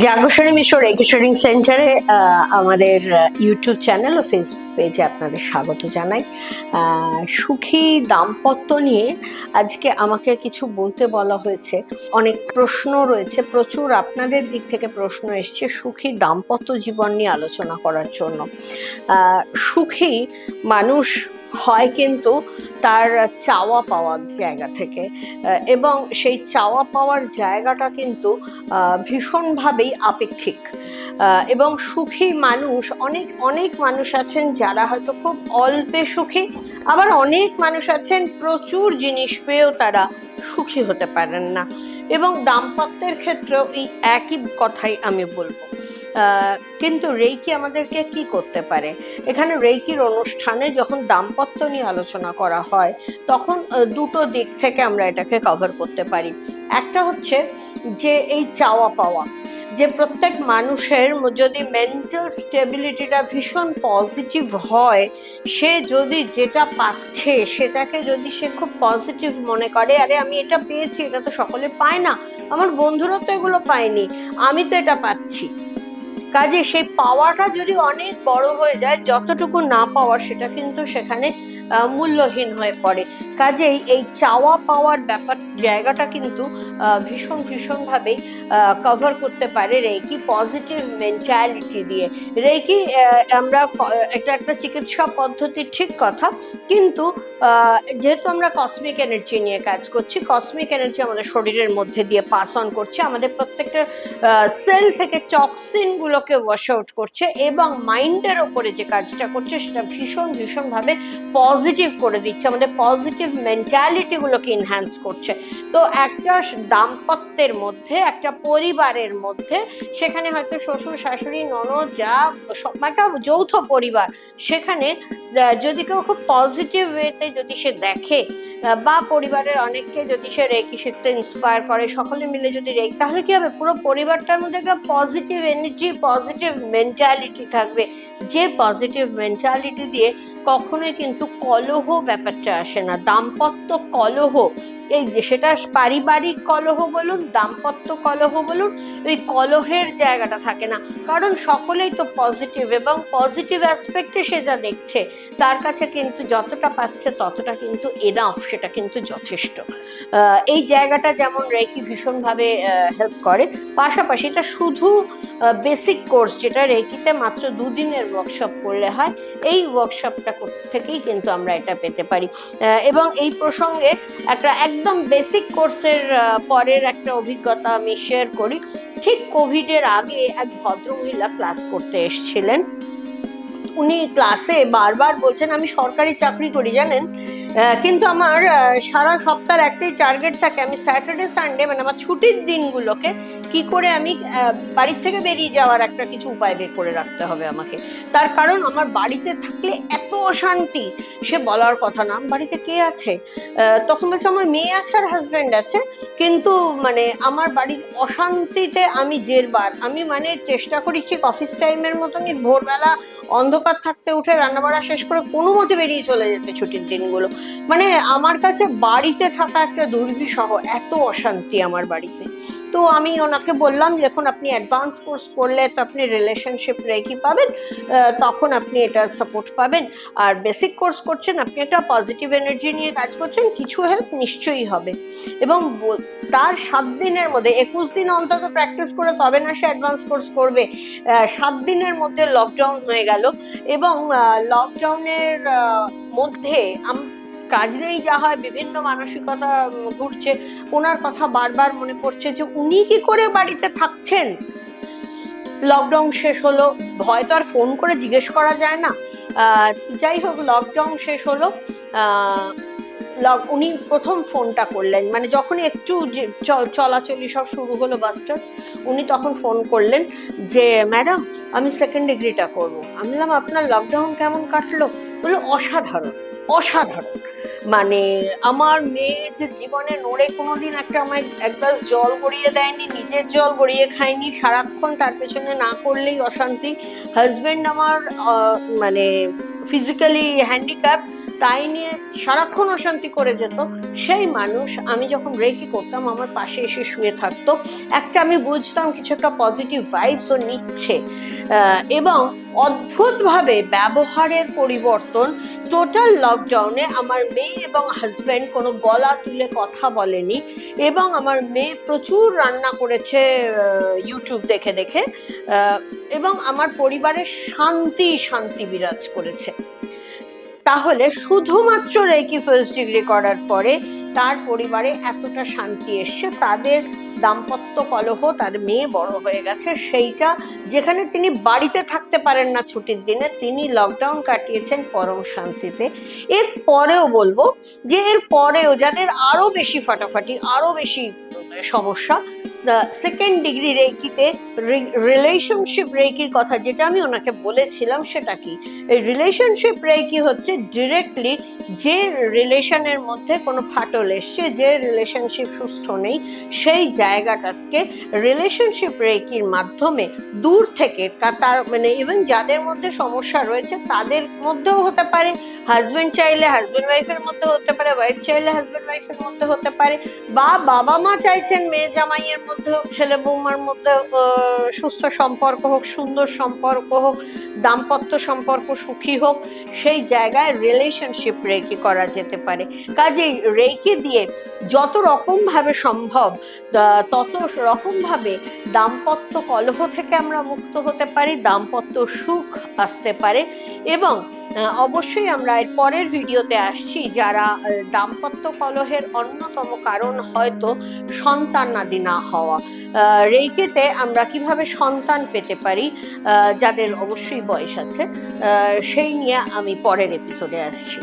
জাগসনী মিশর একেশারিং সেন্টারে আমাদের ইউটিউব চ্যানেল ও ফেসবুক পেজে আপনাদের স্বাগত জানাই। সুখী দাম্পত্য নিয়ে আজকে আমাকে কিছু বলতে বলা হয়েছে। অনেক প্রশ্ন রয়েছে, প্রচুর আপনাদের দিক থেকে প্রশ্ন এসছে সুখী দাম্পত্য জীবন নিয়ে আলোচনা করার জন্য। সুখী মানুষ হয় কিন্তু তার চাওয়া পাওয়ার জায়গা থেকে। এবং সেই চাওয়া পাওয়ার জায়গাটা কিন্তু ভীষণভাবেই আপেক্ষিক। এবং সুখী মানুষ, অনেক অনেক মানুষ আছেন যারা হয়তো খুব অল্পে সুখী, আবার অনেক মানুষ আছেন প্রচুর জিনিস পেয়েও তারা সুখী হতে পারেন না। এবং দাম্পত্যের ক্ষেত্রেও এই একই কথাই আমি বলব। কিন্তু রেইকি আমাদেরকে কি করতে পারে? এখানে রেইকির অনুষ্ঠানে যখন দাম্পত্য নিয়ে আলোচনা করা হয়, তখন দুটো দিক থেকে আমরা এটাকে কভার করতে পারি। একটা হচ্ছে যে এই চাওয়া পাওয়া, যে প্রত্যেক মানুষের যদি মেন্টাল স্টেবিলিটিটা ভীষণ পজিটিভ হয়, সে যদি যেটা পাচ্ছে, সেটাকে যদি সে খুব পজিটিভ মনে করে, আরে, আমি এটা পেয়েছি, এটা তো সকলে পায় না। আমার বন্ধুরা তো এগুলো পায়নি, আমি তো এটা পাচ্ছি। কাজে সেই পাওয়াটা যদি অনেক বড় হয়ে যায়, যতটুকু না পাওয়া সেটা কিন্তু সেখানে মূল্যহীন হয়ে পড়ে। কাজেই এই চাওয়া পাওয়ার ব্যাপার, জায়গাটা কিন্তু ভীষণ ভীষণভাবেই কভার করতে পারে রেকি পজিটিভ মেন্টালিটি দিয়ে। রেকি আমরা এটা একটা চিকিৎসা পদ্ধতি ঠিক কথা, কিন্তু যেহেতু আমরা কসমিক এনার্জি নিয়ে কাজ করছি কসমিক এনার্জি আমাদের শরীরের মধ্যে দিয়ে পাস অন করছে, আমাদের প্রত্যেকটা সেল থেকে টক্সিনগুলোকে ওয়াশ আউট করছে এবং মাইন্ডের ওপরে যে কাজটা করছে সেটা ভীষণ, ভীষণভাবে পজিটিভ করে দিচ্ছে, আমাদের পজিটিভ মেন্টালিটিগুলোকে ইনহ্যান্স করছে। তো একটা দাম্পত্যের মধ্যে, একটা পরিবারের মধ্যে, সেখানে হয়তো শ্বশুর, শাশুড়ি, ননদ, যা, সব একটা যৌথ পরিবার, সেখানে যদি কেউ খুব পজিটিভ ওয়েতে যদি সে দেখে বা পরিবারের অনেককে সে রেকি শিখতে ইন্সপায়ার করে, সকলে মিলে যদি রেকি, তাহলে কি হবে? পুরো পরিবারটার মধ্যে একটা পজিটিভ এনার্জি পজিটিভ মেন্টালিটি থাকবে। যে পজিটিভ মেন্টালিটি দিয়ে কখনোই কিন্তু কলহ ব্যাপারটা আসে না। দাম্পত্য কলহ, এই সেটা পারিবারিক কলহ বলুন, দাম্পত্য কলহ বলুন ওই কলহের জায়গাটা থাকে না। কারণ সকলেই তো পজিটিভ এবং পজিটিভ অ্যাসপেক্টে সে যা দেখছে, তার কাছে কিন্তু যতটা পাচ্ছে ততটা কিন্তু এনাফ সেটা কিন্তু যথেষ্ট। এই জায়গাটা যেমন রেকি ভীষণভাবে হেল্প করে, পাশাপাশি এটা শুধু বেসিক কোর্স যেটা রেকিতে মাত্র দুদিনের ওয়ার্কশপ করলে হয়, এই ওয়ার্কশপটা থেকেই কিন্তু আমরা এটা পেতে পারি। এবং এই প্রসঙ্গে একটা একদম বেসিক কোর্সের পরের একটা অভিজ্ঞতা আমি শেয়ার করি। ঠিক কোভিডের আগে এক ভদ্রমহিলা ক্লাস করতে এসেছিলেন। উনি ক্লাসে বারবার বলছেন, আমি সরকারি চাকরি করি, জানেন? কিন্তু আমার সারা সপ্তাহের একটাই টার্গেট থাকে আমি স্যাটারডে সানডে মানে আমার ছুটির দিনগুলোকে কি করে আমি বাড়ির থেকে বেরিয়ে যাওয়ার একটা কিছু উপায় বের করে রাখতে হবে আমাকে। তার কারণ আমার বাড়িতে থাকলে এত অশান্তি। সে বলার কথা না। বাড়িতে কে আছে? তখন বলছে, আমার মেয়ে আছে আর হাজব্যান্ড আছে। কিন্তু মানে আমার বাড়ির অশান্তিতে আমি জেরবার। আমি মানে চেষ্টা করি ঠিক অফিস টাইমের মতনই ভোরবেলা অন্ধকার থাকতে উঠে রান্নাবাড়া শেষ করে কোনো মতে বেরিয়ে চলে যেতে ছুটির দিনগুলো। মানে আমার কাছে বাড়িতে থাকা একটা দুর্বিষহ এত অশান্তি আমার বাড়িতে। তো আমি ওনাকে বললাম যখন আপনি অ্যাডভান্স কোর্স করলে তো আপনি রিলেশনশিপ রেখি পাবেন তখন আপনি এটা সাপোর্ট পাবেন। আর বেসিক কোর্স করছেন, আপনি একটা পজিটিভ এনার্জি নিয়ে কাজ করছেন, কিছু হেল্প নিশ্চয়ই হবে। এবং তার সাত দিনের মধ্যে, একুশ দিন অন্তত প্র্যাকটিস করে তবে না সে অ্যাডভান্স কোর্স করবে। সাত দিনের মধ্যে লকডাউন হয়ে গেল এবং লকডাউনের মধ্যে কাজ নেই যা হয়, বিভিন্ন মানসিকতা ঘুরছে। ওনার কথা বারবার মনে পড়ছে যে উনি কি করে বাড়িতে থাকছেন? লকডাউন শেষ হলো, ভয় তো আর ফোন করে জিজ্ঞেস করা যায় না। যাই হোক, লকডাউন শেষ হলো উনি প্রথম ফোনটা করলেন। মানে যখন একটু চলাচলি সব শুরু হলো বাসটা উনি তখন ফোন করলেন যে, ম্যাডাম, আমি সেকেন্ড ডিগ্রিটা করব। আমি বললাম, আপনার লকডাউন কেমন কাটলো? বলল, অসাধারণ। অসাধারণ। মানে আমার মেয়ে যে জীবনে নড়ে কোনোদিন একটা আমায় এক গ্লাস জল গড়িয়ে দেয়নি, নিজের জল গড়িয়ে খায়নি, সারাক্ষণ তার পেছনে না করলেই অশান্তি। হাজব্যান্ড আমার মানে ফিজিক্যালি হ্যান্ডিক্যাপ তাই নিয়ে সারাক্ষণ অশান্তি করে যেত। সেই মানুষ আমি যখন রেকি করতাম, আমার পাশে এসে শুয়ে থাকতো। একটা আমি বুঝতাম কিছু একটা পজিটিভ ভাইবস ও নিচ্ছে। এবং অদ্ভুতভাবে ব্যবহারের পরিবর্তন টোটাল লকডাউনে আমার মেয়ে এবং হাজব্যান্ড কোনো গলা তুলে কথা বলেনি এবং আমার মেয়ে প্রচুর রান্না করেছে ইউটিউব দেখে দেখে এবং আমার পরিবারে শান্তি শান্তি বিরাজ করেছে। তাহলে শুধুমাত্র রেকি ফার্স্ট ডিগ্রি করার পরে তার পরিবারে এতটা শান্তি এসছে, তাদের দাম্পত্য কলহ তার মেয়ে বড় হয়ে গেছে, সেইটা যেখানে তিনি বাড়িতে থাকতে পারেন না ছুটির দিনে, তিনি লকডাউন কাটিয়েছেন পরম শান্তিতে। এর পরেও বলব যে এর পরেও যাদের আরও বেশি ফাটাফাটি, আরও বেশি সমস্যা সেকেন্ড ডিগ্রি রেকিতে রিলেশনশিপ রেকির কথা যেটা আমি ওনাকে বলেছিলাম সেটা কি? এই রিলেশনশিপ রেকি হচ্ছে ডিরেক্টলি যে রিলেশনের মধ্যে কোনো ফাটল এসছে, যে রিলেশনশিপ সুস্থ নেই, সেই জায়গাটাকে রিলেশনশিপ রেকির মাধ্যমে দূর থেকে তার মানে ইভেন যাদের মধ্যে সমস্যা রয়েছে তাদের মধ্যেও হতে পারে। হাজব্যান্ড চাইলে হাজব্যান্ড ওয়াইফের মধ্যে হতে পারে ওয়াইফ চাইলে হাজব্যান্ড ওয়াইফের মধ্যে হতে পারে। বা বাবা মা চাইছেন মেয়ে জামাইয়ের মধ্যে হোক ছেলে বৌমার মধ্যে সুস্থ সম্পর্ক হোক সুন্দর সম্পর্ক হোক দাম্পত্য সম্পর্ক সুখী হোক, সেই জায়গায় রিলেশনশিপ রেকি করা যেতে পারে। কাজেই রেকি দিয়ে যত রকমভাবে সম্ভব তত রকমভাবে দাম্পত্য কলহ থেকে আমরা মুক্ত হতে পারি, দাম্পত্য সুখ আসতে পারে এবং অবশ্যই আমরা এর পরের ভিডিওতে আসছি যারা দাম্পত্য কলহের অন্যতম কারণ হয়তো সন্তানাদি না হওয়া। রেইকেতে আমরা কীভাবে সন্তান পেতে পারি যাদের অবশ্যই বয়স আছে সেই নিয়ে আমি পরের এপিসোডে আসছি।